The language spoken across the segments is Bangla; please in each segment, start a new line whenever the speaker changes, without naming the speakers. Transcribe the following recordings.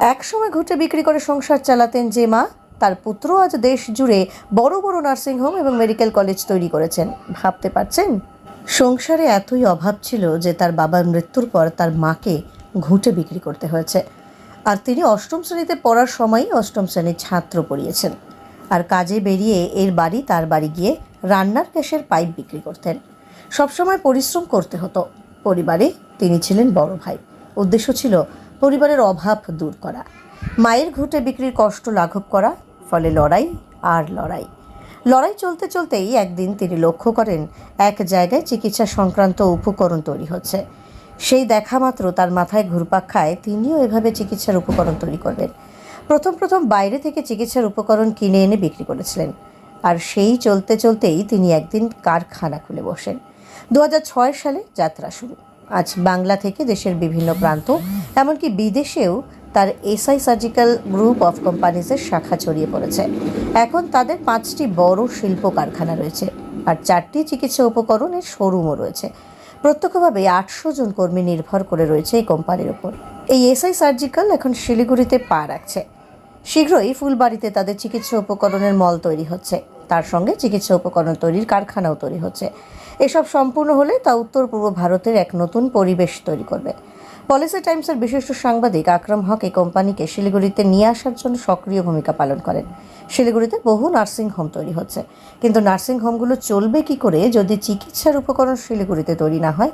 একসময় ঘুটে বিক্রি করে সংসার চালাতেন যে মা, তার পুত্র আজ দেশ জুড়ে বড় বড় নার্সিংহোম এবং মেডিকেল কলেজ তৈরি করেছেন। ভাবতে পারছেন? সংসারে এতই অভাব ছিল যে তার বাবার মৃত্যুর পর তার মাকে ঘুঁটে বিক্রি করতে হয়েছে। আর তিনি অষ্টম শ্রেণীতে পড়ার সময়ই অষ্টম শ্রেণির ছাত্র পড়িয়েছেন। আর কাজে বেরিয়ে এর বাড়ি তার বাড়ি গিয়ে রান্নার গ্যাসের পাইপ বিক্রি করতেন। সবসময় পরিশ্রম করতে হতো। পরিবারে তিনি ছিলেন বড় ভাই। উদ্দেশ্য ছিল পরিবারের অভাব দূর করা। মায়ের ঘুঁটে বিক্রির কষ্ট লাঘব করা, ফলে লড়াই আর লড়াই। লড়াই চলতে চলতেই একদিন তিনি লক্ষ্য করেন, এক জায়গায় চিকিৎসা সংক্রান্ত উপকরণ তৈরি হচ্ছে। সেই দেখা মাত্র তার মাথায় ঘুরপাক খায়, তিনিও এভাবে চিকিৎসার উপকরণ তৈরি করবেন। প্রথম প্রথম বাইরে থেকে চিকিৎসার উপকরণ কিনে এনে বিক্রি করেছিলেন। আর সেই চলতে চলতেই তিনি একদিন কারখানা খুলে বসেন। দু হাজার ছয় সালে যাত্রা শুরু। আজ বাংলা থেকে দেশের বিভিন্ন প্রান্ত, এমনকি বিদেশেও তার এসআই সার্জিক্যাল গ্রুপ অফ কোম্পানিজের শাখা ছড়িয়ে পড়েছে। এখন তাদের পাঁচটি বড় শিল্প কারখানা রয়েছে, আর চারটি চিকিৎসা উপকরণের শোরুমও রয়েছে। প্রত্যক্ষভাবে আটশো জন কর্মী নির্ভর করে রয়েছে এই কোম্পানির ওপর। এই এসআই সার্জিক্যাল এখন শিলিগুড়িতে পা রাখছে। শীঘ্রই ফুলবাড়িতে তাদের চিকিৎসা উপকরণের মল তৈরি হচ্ছে। তার সঙ্গে চিকিৎসা উপকরণ তৈরির কারখানাও তৈরি হচ্ছে। এসব সম্পূর্ণ হলে তা উত্তর পূর্ব ভারতের এক নতুন পরিবেশ তৈরি করবে। পলিসি টাইমসের বিশিষ্ট সাংবাদিক আকরাম হক এই কোম্পানিকে শিলিগুড়িতে নিয়ে আসার জন্য সক্রিয় ভূমিকা পালন করেন। শিলিগুড়িতে বহু নার্সিং হোম তৈরি হচ্ছে। কিন্তু নার্সিং হোমগুলো চলবে কি করে যদি চিকিৎসার উপকরণ শিলিগুড়িতে তৈরি না হয়?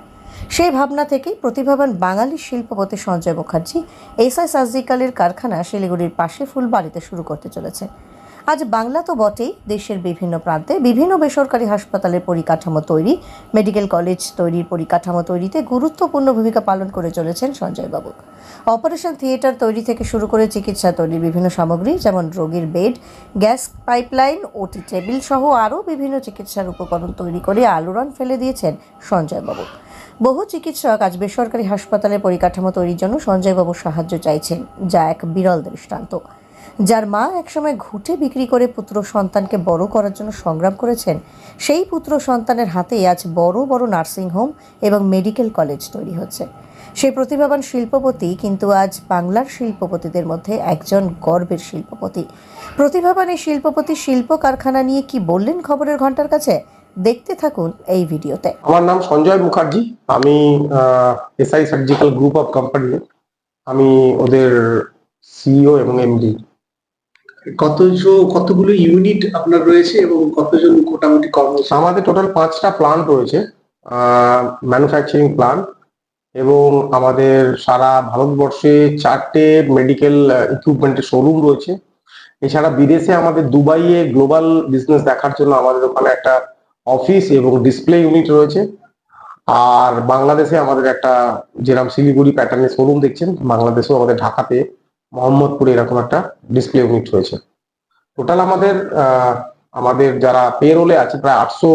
সেই ভাবনা থেকেই প্রতিভাবান বাঙালি শিল্পপতি সঞ্জয় মুখার্জি এসআই সার্জিক্যালের কারখানা শিলিগুড়ির পাশে ফুলবাড়িতে শুরু করতে চলেছে। আজ বাংলা তো বটেই, দেশের বিভিন্ন প্রান্তে বিভিন্ন বেসরকারি হাসপাতালের পরিকাঠামো তৈরি, মেডিকেল কলেজ তৈরির পরিকাঠামো তৈরিতে গুরুত্বপূর্ণ ভূমিকা পালন করে চলেছেন সঞ্জয়বাবু। অপারেশন থিয়েটার তৈরি থেকে শুরু করে চিকিৎসা তৈরির বিভিন্ন সামগ্রী, যেমন রোগীর bed, gas pipeline, OT table সহ আরও বিভিন্ন চিকিৎসার উপকরণ তৈরি করে আলোড়ন ফেলে দিয়েছেন সঞ্জয়বাবু। বহু চিকিৎসক আজ বেসরকারি হাসপাতালের পরিকাঠামো তৈরির জন্য সঞ্জয়বাবুর সাহায্য চাইছেন, যা এক বিরল দৃষ্টান্ত। যার মা একসময় ঘুঁটে বিক্রি করে পুত্র সন্তানকে বড় করার জন্য সংগ্রাম করেছেন, সেই পুত্র সন্তানের হাতে আজ বড় বড় নার্সিংহোম এবং মেডিকেল কলেজ তৈরি হচ্ছে। সেই প্রতিভাবান শিল্পপতি, কিন্তু আজ বাংলার শিল্পপতিদের মধ্যে একজন গর্বের শিল্পপতি। প্রতিভাবান এই শিল্পপতি শিল্প কারখানা নিয়ে কি বললেন খবরের ঘণ্টার কাছে? দেখতে থাকুন এই ভিডিওতে।
আমার নাম সঞ্জয় মুখার্জি। আমি SI surgical group of company আমি ওদের সিইও এবং এমডি
কতজন কতগুলো ইউনিট আপনার রয়েছে এবং কতজন মোটামুটি কর্মচারী
আমাদের টোটাল পাঁচটা প্লান্ট রয়েছে ম্যানুফ্যাকচারিং প্লান্ট এবং আমাদের সারা ভারতবর্ষে চারটে মেডিকেল ইকুইপমেন্টের শোরুম রয়েছে। এছাড়া বিদেশে আমাদের দুবাইয়ে গ্লোবাল বিজনেস দেখার জন্য আমাদের ওখানে একটা অফিস এবং ডিসপ্লে ইউনিট রয়েছে। আর বাংলাদেশে আমাদের একটা যেরকম শিলিগুড়ি প্যাটার্নের শোরুম দেখছেন, বাংলাদেশেও আমাদের ঢাকাতে মোহাম্মদপুরে এরকম একটা ডিসপ্লে ইউনিট রয়েছে। টোটাল আমাদের আমাদের যারা পেরোলে আছে প্রায় আটশো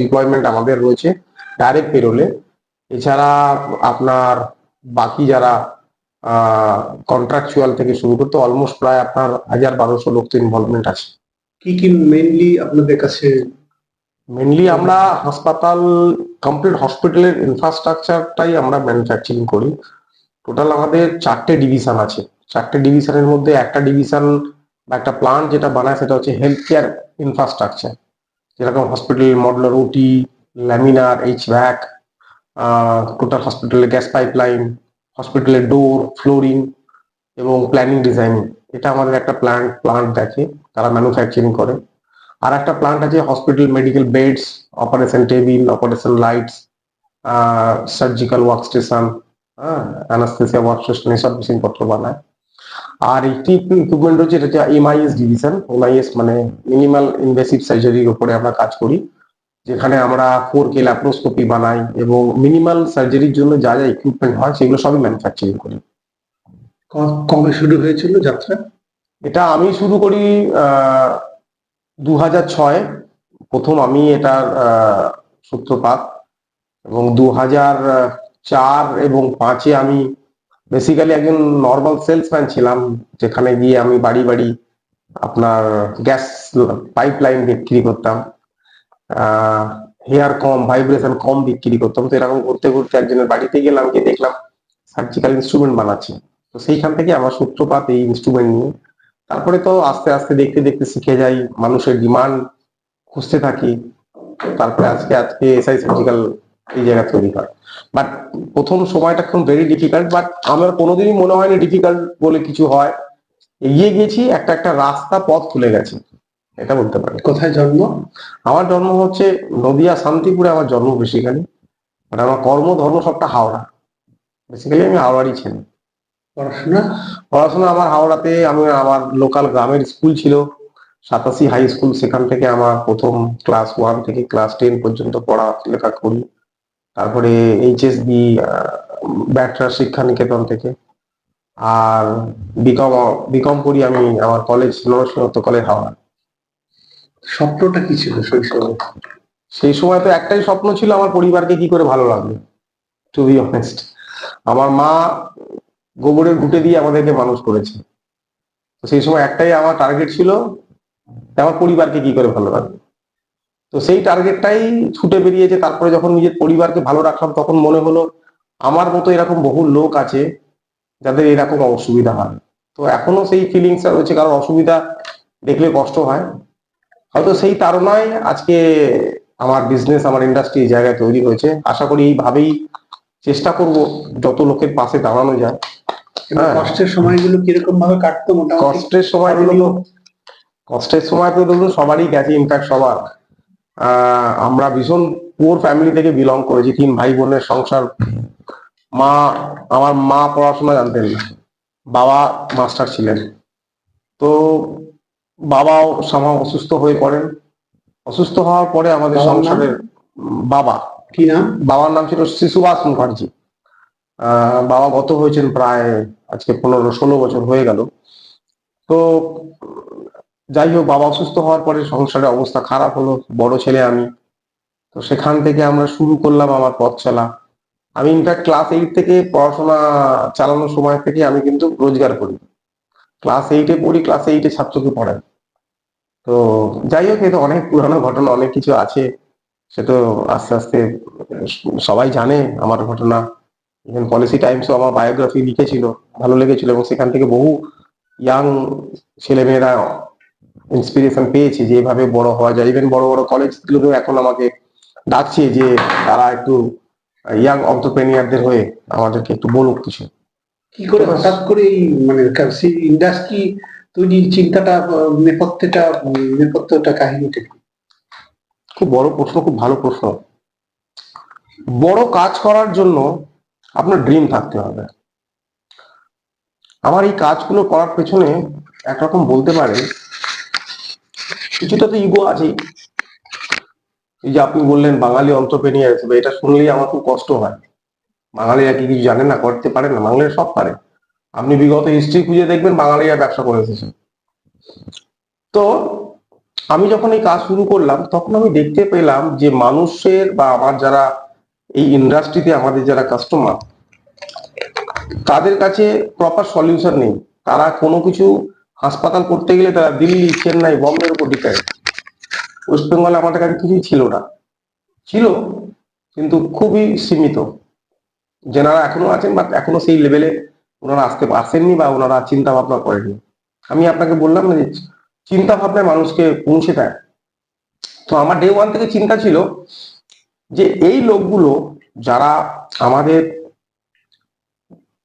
এমপ্লয়মেন্ট আমাদের রয়েছে ডাইরেক্ট পেরোলে এছাড়া আপনার বাকি যারা কন্ট্রাকচুয়াল থেকে শুরু করতে অলমোস্ট প্রায় আপনার হাজার বারোশো লোক ইনভলভমেন্ট আছে।
কি কি মেনলি আপনাদের কাছে?
মেনলি আমরা হাসপাতাল কমপ্লিট হসপিটালের ইনফ্রাস্ট্রাকচারটাই আমরা ম্যানুফ্যাকচারিং করি। টোটাল আমাদের চারটে ডিভিশন আছে। চারটে ডিভিশনের মধ্যে একটা ডিভিশন বা একটা প্লান্ট যেটা বানায় সেটা হচ্ছে হেলথ কেয়ার ইনফ্রাস্ট্রাকচার যেরকম hospital modular OT laminar HVAC total হসপিটালের গ্যাস পাইপলাইন হসপিটালের ডোর ফ্লোরিং এবং প্ল্যানিং ডিজাইনিং এটা আমাদের একটা প্ল্যান্ট প্লান্ট দেখে তারা ম্যানুফ্যাকচারিং করে। আর একটা প্লান্ট আছে hospital medical beds operation table operation lights surgical work station হ্যাঁ অ্যানাস্থেসিয়া ওয়ার্ক স্টেশন এসব মেশিনপত্র বানায়। আর একটি ইকুইপমেন্ট রয়েছে এটা হচ্ছে এমআইএস ডিভিশন এমআইএস মানে মিনিমাল ইনভেসিভ সার্জারির উপরে আমরা কাজ করি যেখানে আমরা ফোর কে ল্যাপ্রোস্কোপি বানাই এবং মিনিমাল সার্জারির জন্য যা যা ইকুইপমেন্ট হয় সেগুলো সবই ম্যানুফ্যাকচারিং করি।
কবে শুরু হয়েছিল যাত্রা?
এটা আমি শুরু করি দু হাজার ছয়। প্রথম আমি এটার সূত্রপাত এবং দু হাজার চার এবং পাঁচে আমি বেসিক্যালি একজন নর্মাল সেলসম্যান ছিলাম, যেখানে গিয়ে আমি বাড়ি বাড়ি আপনার গ্যাস পাইপ লাইন বিক্রি করতাম হেয়ার কম ভাইব্রেশন কম বিক্রি করতাম। তো এরকম করতে করতে একজনের বাড়িতে গেলাম, গিয়ে দেখলাম সার্জিক্যাল ইনস্ট্রুমেন্ট বানাচ্ছে। তো সেইখান থেকে আমার সূত্রপাত এই ইনস্ট্রুমেন্ট নিয়ে। তারপরে তো আস্তে আস্তে দেখতে দেখতে শিখে যাই, মানুষের ডিমান্ড খুঁজতে থাকি। তারপরে আজকে আজকে এসআই সার্জিক্যাল এই জায়গা তৈরি হয়। বাট প্রথম সময়টা খুব ভেরি ডিফিকাল্ট বাট আমার কোনোদিনই মনে হয়নি ডিফিকাল্ট বলে কিছু হয়। এগিয়ে গেছি একটা একটা রাস্তা পথ খুলে গেছে। এটা বলতে পারি
কোথায় জন্ম?
আমার জন্ম হচ্ছে নদিয়া শান্তিপুরে আমার জন্ম বেসিক্যালি মানে আমার কর্ম ধর্ম সবটা হাওড়া। বেসিক্যালি আমি হাওড়ারই ছেলে।
পড়াশোনা?
পড়াশোনা আমার হাওড়াতে আমি আমার লোকাল গ্রামের স্কুল ছিল। সাতাশি হাই স্কুল সেখান থেকে আমার প্রথম ক্লাস ওয়ান থেকে ক্লাস টেন পর্যন্ত পড়া লেখা করি তারপরে এইচএস বি ব্যাটরা শিক্ষা নিকেতন থেকে। আর বিকম বিকম করি আমি আমার কলেজ নরসিংহ কলেজ হাওড়া।
স্বপ্নটা কি ছিল সেই সময়?
সেই সময় তো একটাই স্বপ্ন ছিল আমার পরিবারকে কি করে ভালো লাগবে টু বি অনেস্ট আমার মা গোবরের ঘুটে দিয়ে আমাদেরকে মানুষ করেছে। তো সেই সময় একটাই আমার টার্গেট ছিল আমার পরিবারকে কি করে ভালো লাগবে। তো সেই টার্গেটটাই ছুটে বেরিয়েছে। তারপরে যখন নিজের পরিবারকে ভালো রাখলাম তখন মনে হলো আমার মতো এরকম বহু লোক আছে যাদের এরকম অসুবিধা হয়। তো এখনও সেই ফিলিংসটা রয়েছে কারণ অসুবিধা দেখলে কষ্ট হয়। হয়তো সেই তারণায় আজকে আমার বিজনেস আমার ইন্ডাস্ট্রি এই জায়গায় তৈরি হয়েছে। আশা করি এইভাবেই চেষ্টা করব যত লোকের পাশে দাঁড়ানো যায়। হ্যাঁ।
কষ্টের সময়গুলো কীরকম ভাবে কাটতো
কষ্টের সময়গুলো কষ্টের সময় তো ধরুন সবারই গেছে ইনফ্যাক্ট সবার। আমরা ভীষণ পুয়ার ফ্যামিলি থেকে বিলং করেছি। তিন ভাই বোনের সংসার। মা আমার মা পড়াশোনা জানতেন না। বাবা মাস্টার ছিলেন। তো বাবাও সামা অসুস্থ হয়ে পড়েন। অসুস্থ হওয়ার পরে আমাদের সংসারের বাবা।
কি নাম?
বাবার নাম ছিল শিশুবাস মুখার্জি। আহ, বাবা গত হয়েছেন প্রায় আজকে পনেরো ষোলো বছর হয়ে গেল। তো যাই হোক, বাবা অসুস্থ হওয়ার পরে সংসারের অবস্থা খারাপ হলো, বড় ছেলে আমি। তো সেখান থেকে আমরা শুরু করলাম আমার পথ চলা। আমি ইনফ্যাক্ট ক্লাস এইট থেকে পড়াশোনা চালানোর সময় থেকে আমি কিন্তু রোজগার করি। ক্লাস এইটে পড়ি ক্লাস এইটে ছাত্রকে পড়াই। তো যাই হোক এটা অনেক পুরানো ঘটনা, অনেক কিছু আছে। সে তো আস্তে আস্তে, সবাই জানে আমার ঘটনা। ইভেন পলিসি টাইমসও আমার বায়োগ্রাফি লিখেছিল, ভালো লেগেছিল এবং সেখান থেকে বহু ইয়াং ছেলেমেয়েরা ইন্সপিরেশন পেয়েছে যে এভাবে বড় হওয়া যায়। ইভেন বড় বড় কলেজগুলোকেও এখন আমাকে ডাকছে যে তারা একটু ইয়াং অন্টারপ্রেনিয়ারদের হয়ে আমাদেরকে একটু বলুক কিছু।
কি করে হঠাৎ করে এই মানে ইন্ডাস্ট্রি তৈরির চিন্তাটা নেপথ্যটা নেপথ্যটা কাহিনীটা
খুব বড় প্রশ্ন খুব ভালো প্রশ্ন। বড় কাজ করার জন্য আপনার ড্রিম থাকতে হবে। আমার এই কাজগুলো করার পেছনে একরকম বলতে পারে কিছুটা তো ইগো আছেই। এই যে আপনি বললেন বাঙালি অন্ত্রপ্রেনিয়ার হিসেবে এটা শুনলেই আমার খুব কষ্ট হয়। বাঙালিরা কি কিছু জানে না, করতে পারে না? বাঙালিরা সব পারে। আপনি বিগত হিস্ট্রি খুঁজে দেখবেন বাঙালিরা ব্যবসা করে এসেছে। তো আমি যখন এই কাজ শুরু করলাম, তখন আমি দেখতে পেলাম যে মানুষের বা আমার যারা এই ইন্ডাস্ট্রিতে আমাদের যারা কাস্টমার তাদের কাছে প্রপার সলিউশন নেই। তারা কোনো কিছু হাসপাতাল করতে গেলে তারা দিল্লি, চেন্নাই, বম্বের উপর ডিপেন্ড ওয়েস্ট বেঙ্গলে আমাদের কাছে কিছুই ছিল না। ছিল, কিন্তু খুবই সীমিত। যেনারা এখনও আছেন বা এখনও সেই লেভেলে ওনারা আসতে পারছেননি বা ওনারা চিন্তা ভাবনা করেননি। আমি আপনাকে বললাম না যে চিন্তা ভাবনায় মানুষকে পৌঁছে দেয়। তো আমার ডে ওয়ান থেকে চিন্তা ছিল যে এই লোকগুলো যারা আমাদের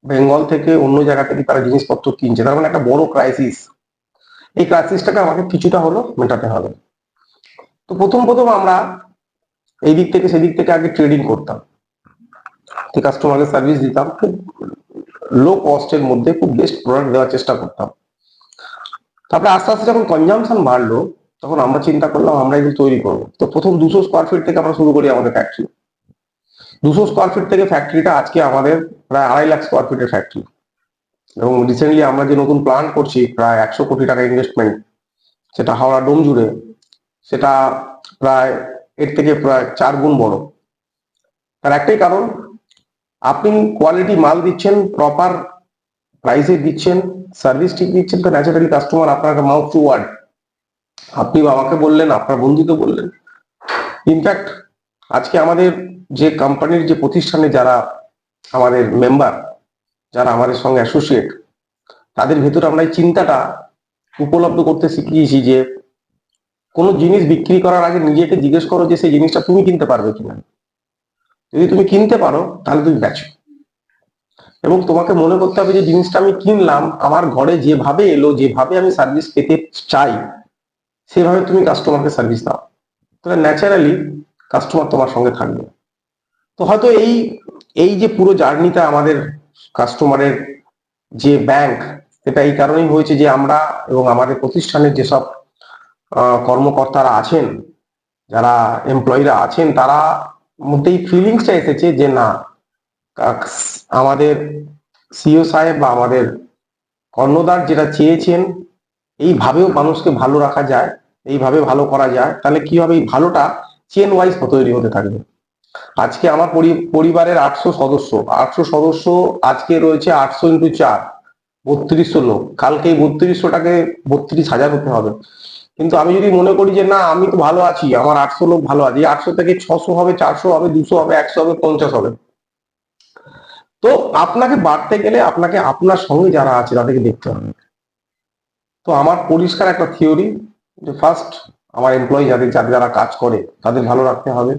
বেঙ্গল থেকে অন্য জায়গা থেকে তারা জিনিসপত্র কিনছে। তার মানে একটা বড় ক্রাইসিস এই ক্রাইসিসটাকে আমাকে কিছুটা হলো মেটাতে হবে। তো প্রথম প্রথম আমরা এই দিক থেকে সেদিক থেকে আগে ট্রেডিং করতাম। কাস্টমারকে সার্ভিস দিতাম, খুব লো কস্টের মধ্যে খুব বেস্ট প্রোডাক্ট দেওয়ার চেষ্টা করতাম। তারপরে আস্তে আস্তে যখন কনজামশন বাড়লো, তখন আমরা চিন্তা করলাম, আমরা এগুলো তৈরি করব। তো প্রথম দুশো স্কোয়ার ফিট থেকে আমরা শুরু করি আমাদের ফ্যাক্টরি দুশো স্কোয়ার ফিট থেকে ফ্যাক্টরিটা আজকে আমাদের প্রায় আড়াই লাখ স্কোয়ার ফিটের ফ্যাক্টরি এবং রিসেন্টলি আমরা যে নতুন প্ল্যান করছি, প্রায় একশো কোটি টাকা ইনভেস্টমেন্ট সেটা হাওড়া ডোম জুড়ে, সেটা প্রায় এর থেকে প্রায় চার গুণ বড়। তার একটাই কারণ, আপনি কোয়ালিটি মাল দিচ্ছেন প্রপার প্রাইসে দিচ্ছেন সার্ভিস ঠিক দিচ্ছেন, তো ন্যাচারালি কাস্টমার আপনার মাউথ টু ওয়ার্ড আপনি বাবাকে বললেন, আপনার বন্ধুকে বললেন। ইনফ্যাক্ট আজকে আমাদের যে কোম্পানির যে প্রতিষ্ঠানে যারা আমাদের মেম্বার যারা আমাদের সঙ্গে অ্যাসোসিয়েট তাদের ভেতরে আমরা এই চিন্তাটা উপলব্ধ করতে শিখিয়েছি যে কোনো জিনিস বিক্রি করার আগে নিজেকে জিজ্ঞেস করো যে সেই জিনিসটা তুমি কিনতে পারবে কিনা। যদি তুমি কিনতে পারো, তাহলে তুমি বেচো। এবং তোমাকে মনে করতে হবে যে জিনিসটা আমি কিনলাম, আমার ঘরে যেভাবে এলো, যেভাবে আমি সার্ভিস পেতে চাই, সেভাবে তুমি কাস্টমারকে সার্ভিস দাও। তাহলে ন্যাচারালি কাস্টমার তোমার সঙ্গে থাকবে। তো হয়তো এই এই যে পুরো জার্নিটা আমাদের কাস্টমারের যে ব্যাংক সেটা এই কারণেই হয়েছে যে আমরা এবং আমাদের প্রতিষ্ঠানের যেসব কর্মকর্তারা আছেন, যারা এমপ্লয়িরা আছেন, তারা মধ্যে এই ফিলিংসটা এসেছে যে না আমাদের সিও সাহেব বা আমাদের কর্ণধার যেটা চেয়েছেন, এইভাবেও মানুষকে ভালো রাখা যায়, এইভাবে ভালো করা যায়, তাহলে কি হবে এই ভালোটা চেন ওয়াইজ তৈরি হতে থাকবে? আজকে আমার পরিবারের আটশো সদস্য। আটশো সদস্য আজকে রয়েছে আটশো ইন্টু চার, বত্রিশশো লোক। কালকে এই বত্রিশশোটাকে বত্রিশ হাজার হতে হবে। কিন্তু আমি যদি মনে করি যে না, আমি তো ভালো আছি, আমার আটশো লোক ভালো আছে আটশো থেকে ছশো হবে, চারশো হবে, দুশো হবে, একশো হবে, পঞ্চাশ হবে। তো আপনাকে বাড়তে গেলে আপনাকে আপনার সঙ্গে যারা আছে তাদেরকে দেখতে হবে। তো আমার পরিষ্কার একটা থিওরি যে ফার্স্ট, আমার এমপ্লয়ি যাদের যাদের যারা কাজ করে, তাদের ভালো রাখতে হবে।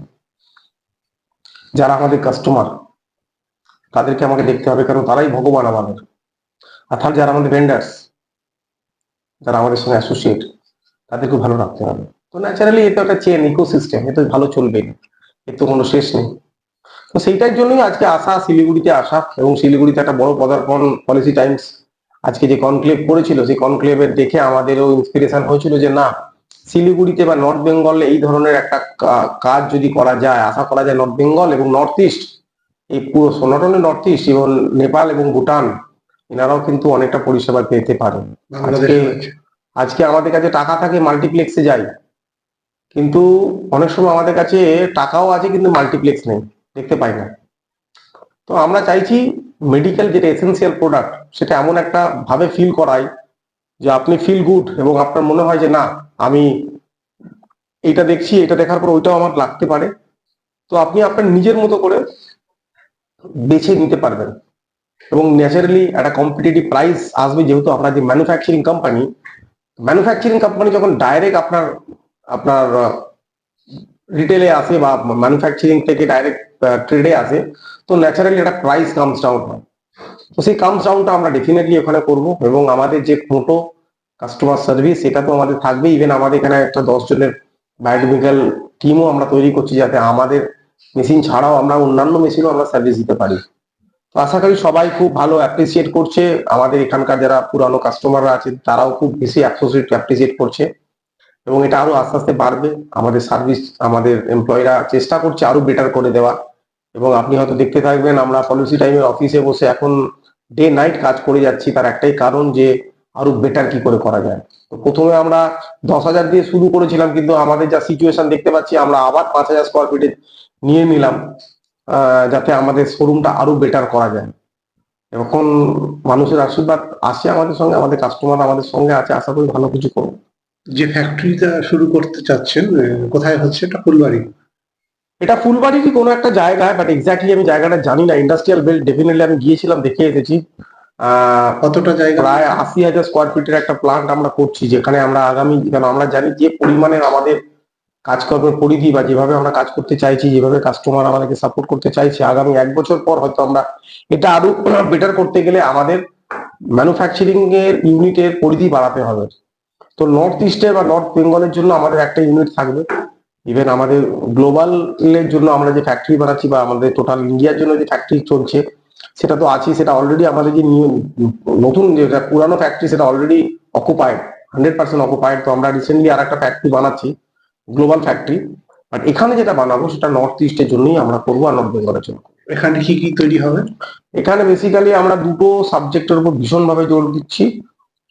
যারা আমাদের কাস্টমার তাদেরকে আমাকে দেখতে হবে, কারণ তারাই ভগবান আমাদের। অর্থাৎ যারা আমাদের ভেন্ডার্স যারা আমাদের সঙ্গে অ্যাসোসিয়েট তাদেরকে ভালো রাখতে হবে। তো ন্যাচারালি এটা একটা চেন ইকোসিস্টেম এটা ভালো চলবে এর তো কোনো শেষ নেই। তো সেইটার জন্যই আজকে আসা শিলিগুড়িতে আসা এবং শিলিগুড়িতে একটা বড় পদার্পণ পলিসি টাইমস আজকে যে কনক্লেভ করেছিল, সেই কনক্লেভের দেখে আমাদেরও ইন্সপিরেশন হয়েছিল যে না শিলিগুড়িতে বা নর্থ বেঙ্গলে এই ধরনের একটা কাজ যদি করা যায় আশা করা যায় নর্থ বেঙ্গল এবং নর্থ ইস্ট এই পুরো সনাতনের নর্থ ইস্ট এবং নেপাল এবং ভুটান এনারাও কিন্তু অনেকটা পরিষেবা পেতে
পারে।
আজকে- আজকে আমাদের কাছে টাকা থাকে মাল্টিপ্লেক্সে যাই। কিন্তু অনেক সময় আমাদের কাছে টাকাও আছে কিন্তু মাল্টিপ্লেক্স নেই। দেখতে পাই না। তো আমরা চাইছি মেডিকেল যেটা এসেন্সিয়াল প্রোডাক্ট সেটা এমন একটা ভাবে ফিল করাই যে আপনি ফিল গুড এবং আপনার মনে হয় যে, না, আমি এটা দেখছি এটা দেখার পর ওইটাও আমার লাগতে পারে। তো আপনি আপনার নিজের মতো করে বেছে নিতে পারবেন। এবং ন্যাচারালি একটা কম্পিটিটিভ প্রাইস আসবে যেহেতু আমরা যে ম্যানুফ্যাকচারিং কোম্পানি ম্যানুফ্যাকচারিং কোম্পানি যখন ডাইরেক্ট আপনার আপনার রিটেলে আসে বা ম্যানুফ্যাকচারিং থেকে ডাইরেক্ট ট্রেডে আসে, তো ন্যাচারালি একটা প্রাইস কামস ডাউন হয়। তো সেই কামস ডাউনটা আমরা ডেফিনেটলি ওখানে করব এবং আমাদের যে মোটো কাস্টমার সার্ভিস সেটা তো আমাদের থাকবে ইভেন আমাদের এখানে একটা দশ জনের বায়োটেকনিক্যাল টিমও আমরা তৈরি করছি যাতে আমাদের মেশিন ছাড়াও আমরা অন্যান্য মেশিনও আমরা সার্ভিস দিতে পারি। তো আশা করি সবাই খুব ভালো অ্যাপ্রিসিয়েট করছে। আমাদের এখানকার যারা পুরানো কাস্টমাররা আছেন, তারাও খুব বেশি অ্যাপ্রিসিয়েট করছে এবং এটা আরও আস্তে আস্তে বাড়বে। আমাদের সার্ভিস আমাদের এমপ্লয়িরা চেষ্টা করছে আরও বেটার করে দেওয়া এবং আপনি হয়তো দেখতে থাকবেন, আমরা পলিসি টাইমের অফিসে বসে এখন ডে নাইট কাজ করে যাচ্ছি, তার একটাই কারণ যে আরও বেটার কি করে করা যায়। তো প্রথমে আমরা দশ হাজার দিয়ে শুরু করেছিলাম, কিন্তু আমাদের যা সিচুয়েশন দেখতে পাচ্ছি, আমরা আবার পাঁচ হাজার স্কোয়ার ফিটে নিয়ে নিলাম যাতে আমাদের শোরুমটা আরও বেটার করা যায়। এখন মানুষের আশীর্বাদ আসে আমাদের সঙ্গে, আমাদের কাস্টমার আমাদের সঙ্গে আছে, আশা করি ভালো কিছু করব
যে ফ্যাক্টরিটা শুরু করতে চাচ্ছেন কোথায় হচ্ছে? এটা ফুলবাড়ি।
এটা ফুলবাড়িরই কোনো একটা জায়গায় বাট এক্স্যাক্টলি আমি জায়গাটা জানি না। ইন্ডাস্ট্রিয়াল বেল্ট ডেফিনেটলি আমি গিয়েছিলাম দেখে এসেছি।
কতটা জায়গা?
প্রায় আশি হাজার স্কোয়ার ফিটের একটা প্লান্ট আমরা করছি যেখানে আমরা আগামী কারণ আমরা জানি যে পরিমাণের আমাদের কাজকর্মের পরিধি বা যেভাবে আমরা কাজ করতে চাইছি যেভাবে কাস্টমার আমাদেরকে সাপোর্ট করতে চাইছে আগামী এক বছর পর হয়তো আমরা এটা আরও বেটার করতে গেলে আমাদের ম্যানুফ্যাকচারিং এর ইউনিটের পরিধি বাড়াতে হবে। তো নর্থ ইস্টে বা নর্থ বেঙ্গলের জন্য আমাদের একটা ইউনিট থাকবে। ইভেন আমাদের গ্লোবাল এর জন্য আমরা যে ফ্যাক্টরি বানাচ্ছি বা আমাদের টোটাল ইন্ডিয়ার জন্য যে ফ্যাক্টরি চলছে সেটা তো আছেই সেটা অলরেডি আমাদের যে নতুন যেটা পুরানো ফ্যাক্টরি সেটা already occupied hundred percent occupied তো আমরা রিসেন্টলি আর একটা ফ্যাক্টরি বানাচ্ছি গ্লোবাল ফ্যাক্টরি বাট এখানে যেটা বানাবো সেটা নর্থ ইস্টের জন্যই আমরা করব আর নর্থ বেঙ্গলের জন্য
এখানে কি কি তৈরি হবে?
এখানে বেসিক্যালি আমরা দুটো সাবজেক্টের উপর ভীষণভাবে জোর দিচ্ছি।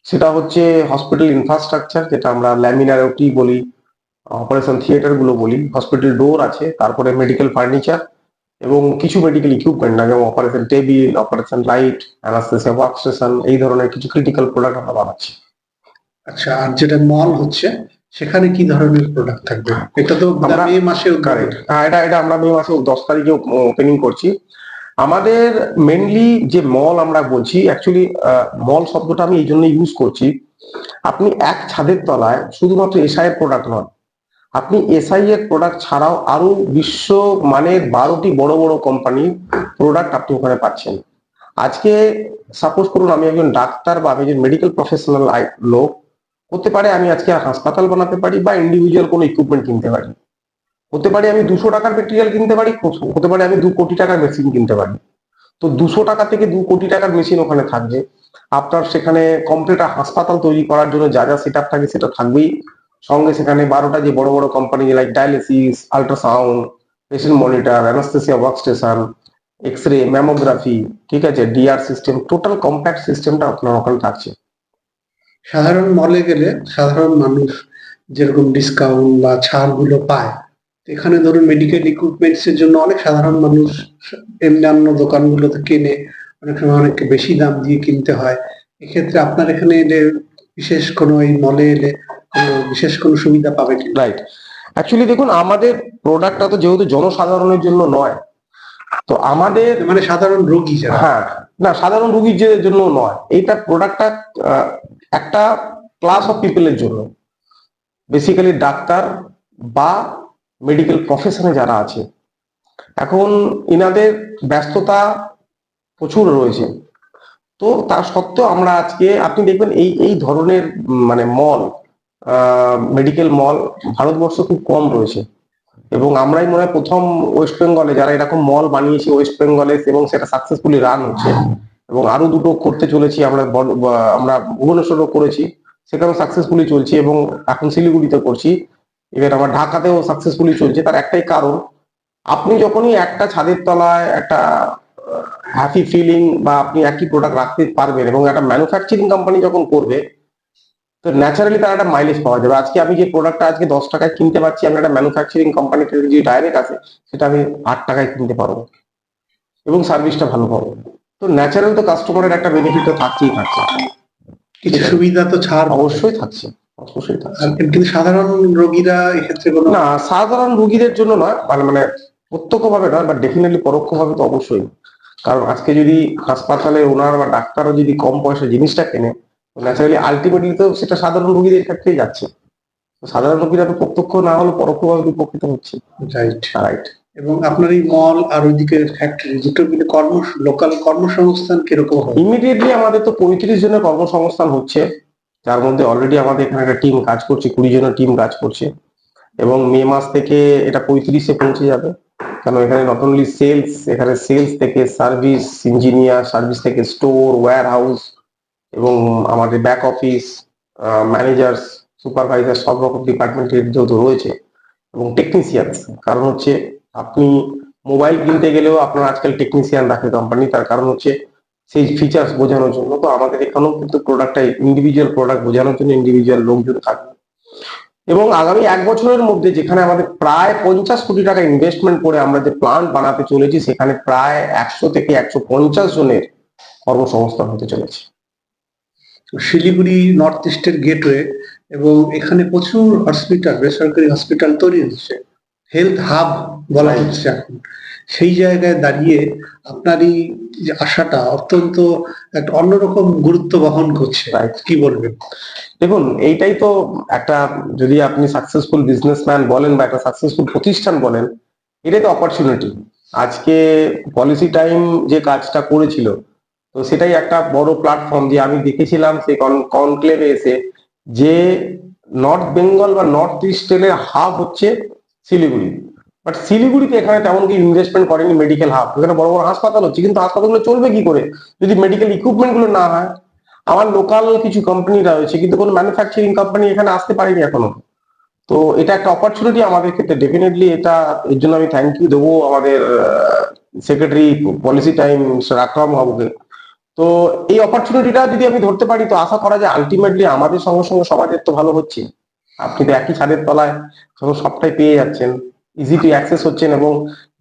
সেটা হচ্ছে হসপিটাল ইনফ্রাস্ট্রাকচার যেটা আমরা ল্যামিনার ওটি বলি অপারেশন থিয়েটারগুলো বলি হসপিটাল ডোর আছে তারপরে মেডিকেল ফার্নিচার এবং কিছু মেডিকেল ইকুইপমেন্ট না যেমন operation table operation light anaesthesia work station এই ধরনের কিছু ক্রিটিক্যাল প্রোডাক্ট আমরা বানাচ্ছি
আচ্ছা আর যেটা মল হচ্ছে সেখানে কি ধরনের প্রোডাক্ট থাকবে? এটা তো
আমরা-
মে মাসে।
হ্যাঁ এটা এটা আমরা মে মাসে দশ তারিখে ওপেনিং করছি। আমাদের মেনলি যে মল আমরা বলছি অ্যাকচুয়ালি মল শব্দটা আমি এই জন্য ইউজ করছি। আপনি এক ছাদের তলায় শুধুমাত্র এসআই প্রোডাক্ট নয় আপনি এসআই এর প্রোডাক্ট ছাড়াও আরও বিশ্ব মানের বারোটি বড় বড় কোম্পানির প্রোডাক্ট আপনি ওখানে পাচ্ছেন। আজকে সাপোজ করুন আমি একজন ডাক্তার বা আমি একজন মেডিকেল প্রফেশনাল লোক, হতে পারে আমি আজকে হাসপাতাল বানাতে পারি বা ইন্ডিভিজুয়াল কোনো ইকুইপমেন্ট কিনতে পারি। হতে পারে আমি দুশো টাকার মেটেরিয়াল কিনতে পারি হতে পারে আমি দু কোটি টাকার মেশিন কিনতে পারি। তো দুশো টাকা থেকে দু কোটি টাকার মেশিন ওখানে থাকবে। আপনার সেখানে কমপ্লিট হাসপাতাল তৈরি করার জন্য যা যা সেট আপ থাকে সেটা থাকবেই। সঙ্গে সেখানে বারোটা যে বড় বড় company like dialysis ultrasound patient monitor anaesthesia work station X ray mammography ঠিক আছে ডিআর সিস্টেম টোটাল কম্প্যাক্ট সিস্টেমটা আপনার ওখানে থাকছে।
সাধারণ মলে গেলে সাধারণ মানুষ যেরকম ডিসকাউন্ট বা ছাড়গুলো পায়, এখানে ধরুন মেডিকেল ইকুইপমেন্টস এর জন্য অনেক সাধারণ মানুষ অন্যান্য দোকানগুলোতে কেনে, অনেক সময় অনেক বেশি দাম দিয়ে কিনতে হয়। এক্ষেত্রে আপনার এখানে এলে বিশেষ কোনো এই মলে এলে বিশেষ কোনো সুবিধা পাবে কি
রাইট অ্যাকচুয়ালি দেখুন আমাদের প্রোডাক্টটা তো যেহেতু জনসাধারণের জন্য নয় তো আমাদের
মানে সাধারণ রোগী যারা।
হ্যাঁ না সাধারণ রোগীর জন্য নয় এইটা প্রোডাক্টটা একটা ক্লাস অফ পিপলের জন্য। বেসিক্যালি ডাক্তার বা মেডিকেল প্রফেশনে যারা আছে এখন ইনাদের ব্যস্ততা প্রচুর রয়েছে। তো তা সত্ত্বেও আমরা আজকে আপনি দেখবেন এই এই ধরনের মানে মল মেডিকেল মল ভারতবর্ষ খুব কম রয়েছে। এবং আমরাই মনে হয় প্রথম ওয়েস্ট বেঙ্গলে যারা এরকম মল বানিয়েছি ওয়েস্ট বেঙ্গলে এবং সেটা সাকসেসফুলি রান হচ্ছে এবং আরও দুটো করতে চলেছি আমরা আমরা ভুবনেশ্বরও করেছি সেখানেও সাকসেসফুলি চলছে এবং এখন শিলিগুড়িতে করছি। এবার আমার ঢাকাতেও সাকসেসফুলি চলছে। তার একটাই কারণ, আপনি যখনই একটা ছাদের তলায় একটা হ্যাপি ফিলিং বা আপনি একই প্রোডাক্ট রাখতে পারবেন এবং একটা ম্যানুফ্যাকচারিং কোম্পানি যখন করবে তো ন্যাচারালি তার একটা মাইলেজ পাওয়া যাবে। আজকে আমি যে প্রোডাক্টটা আজকে দশ টাকায় কিনতে পারছি আমি একটা ম্যানুফ্যাকচারিং কোম্পানি থেকে যে ডাইরেক্ট আছে সেটা আমি আট টাকায় কিনতে পারব। এবং সার্ভিসটা ভালো পাবো। তো ন্যাচারাল তো কাস্টমারের একটা বেনিফিট তো থাকছেই থাকছে।
কিছু সুবিধা তো ছাড়
অবশ্যই থাকছে অবশ্যই থাকছে।
কিন্তু সাধারণ রোগীরা এক্ষেত্রে কোনো
না সাধারণ রুগীদের জন্য নয় মানে মানে প্রত্যক্ষভাবে নয় বাট ডেফিনেটলি পরোক্ষভাবে তো অবশ্যই। কারণ আজকে যদি হাসপাতালে ওনার বা ডাক্তারও যদি কম পয়সা জিনিসটা কেনে ন্যাচারালি আলটিমেটলি তো সেটা সাধারণ রোগীদের ক্ষেত্রেই যাচ্ছে। সাধারণ রোগীরা তো প্রত্যক্ষ না হলে পরোক্ষভাবে উপকৃত হচ্ছে।
রাইট
রাইট
এবং আপনার এই মল আর ওইদিকে ফ্যাক্টরি দুটো মিলে কর্ম লোকাল কর্মসংস্থান কীরকম হবে
ইমিডিয়েটলি আমাদের তো পঁয়ত্রিশ জনের কর্মসংস্থান হচ্ছে। যার মধ্যে অলরেডি আমাদের এখানে একটা টিম কাজ করছে কুড়ি জনের টিম কাজ করছে। এবং মে মাস থেকে এটা পঁয়ত্রিশে পৌঁছে যাবে। কারণ এখানে নট অনলি সেলস এখানে সেলস থেকে সার্ভিস ইঞ্জিনিয়ার সার্ভিস থেকে স্টোর ওয়্যার হাউস এবং আমাদের ব্যাক অফিস ম্যানেজার্স সুপারভাইজার সব রকম ডিপার্টমেন্টের যেহেতু রয়েছে এবং টেকনিশিয়ানস কারণ হচ্ছে আপনি মোবাইল কিনতে গেলেও আপনার আজকাল টেকনিশিয়ান রাখে কোম্পানি তার কারণ হচ্ছে সেই ফিচার্স বোঝানোর জন্য। তো আমাদের এখানেও কিন্তু প্রোডাক্টটা ইন্ডিভিজুয়াল প্রোডাক্ট বোঝানোর জন্য ইন্ডিভিজুয়াল লোকজন থাকবে। এবং আগামী এক বছরের মধ্যে যেখানে আমাদের প্রায় পঞ্চাশ কোটি টাকা ইনভেস্টমেন্ট করে আমরা যে প্ল্যান্ট বানাতে চলেছি, সেখানে প্রায় একশো থেকে একশো পঞ্চাশ জনের কর্মসংস্থান হতে চলেছে।
শিলিগুড়ি নর্থ ইস্টের গেটওয়ে এবং এখানে প্রচুর হসপিটাল বেসরকারি হসপিটাল তৈরি হচ্ছে। হেলথ হাব বলা হচ্ছে এখন। সেই জায়গায় দাঁড়িয়ে আপনার এই যে আশাটা অত্যন্ত একটা অন্যরকম গুরুত্ব বহন করছে. কি বলবেন?
দেখুন এইটাই তো একটা যদি আপনি সাকসেসফুল বিজনেসম্যান বলেন বা একটা সাকসেসফুল প্রতিষ্ঠান বলেন এটাই তো অপরচুনিটি আজকে পলিসি টাইম যে কাজটা করেছিল তো সেটাই একটা বড় প্ল্যাটফর্ম যে আমি দেখেছিলাম সেই কনক্লেভে এসে যে নর্থ বেঙ্গল বা নর্থ ইস্টের হাব হচ্ছে শিলিগুড়ি। বাট শিলিগুড়িতে এখানে তেমন কি ইনভেস্টমেন্ট করেনি মেডিকেল হাব এখানে বড় বড় হাসপাতাল হচ্ছে, কিন্তু হাসপাতালগুলো চলবে কি করে? যদি মেডিকেল ইকুইপমেন্টগুলো না হয় আমার লোকাল কিছু কোম্পানি রয়েছে, কিন্তু কোনো ম্যানুফ্যাকচারিং কোম্পানি এখানে আসতে পারেনি এখনও। তো এটা একটা অপরচুনিটি আমাদের ক্ষেত্রে ডেফিনেটলি এটা, এর জন্য আমি থ্যাংক ইউ দেবো আমাদের সেক্রেটারি পলিসি টাইম আকরাম বাবুকে। তো এই অপরচুনিটিটা যদি আমি ধরতে পারি, তো আশা করা যায় আলটিমেটলি আমাদের সঙ্গে সঙ্গে সমাজের তো ভালো হচ্ছে আপনি তো একই ছাদের তলায় সব- সবটাই পেয়ে যাচ্ছেন ইজি টু অ্যাক্সেস হচ্ছেন এবং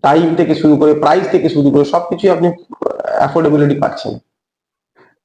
টাইম থেকে শুরু করে প্রাইস থেকে শুরু করে সবকিছুই আপনি অ্যাফোর্ডেবিলিটি পাচ্ছেন।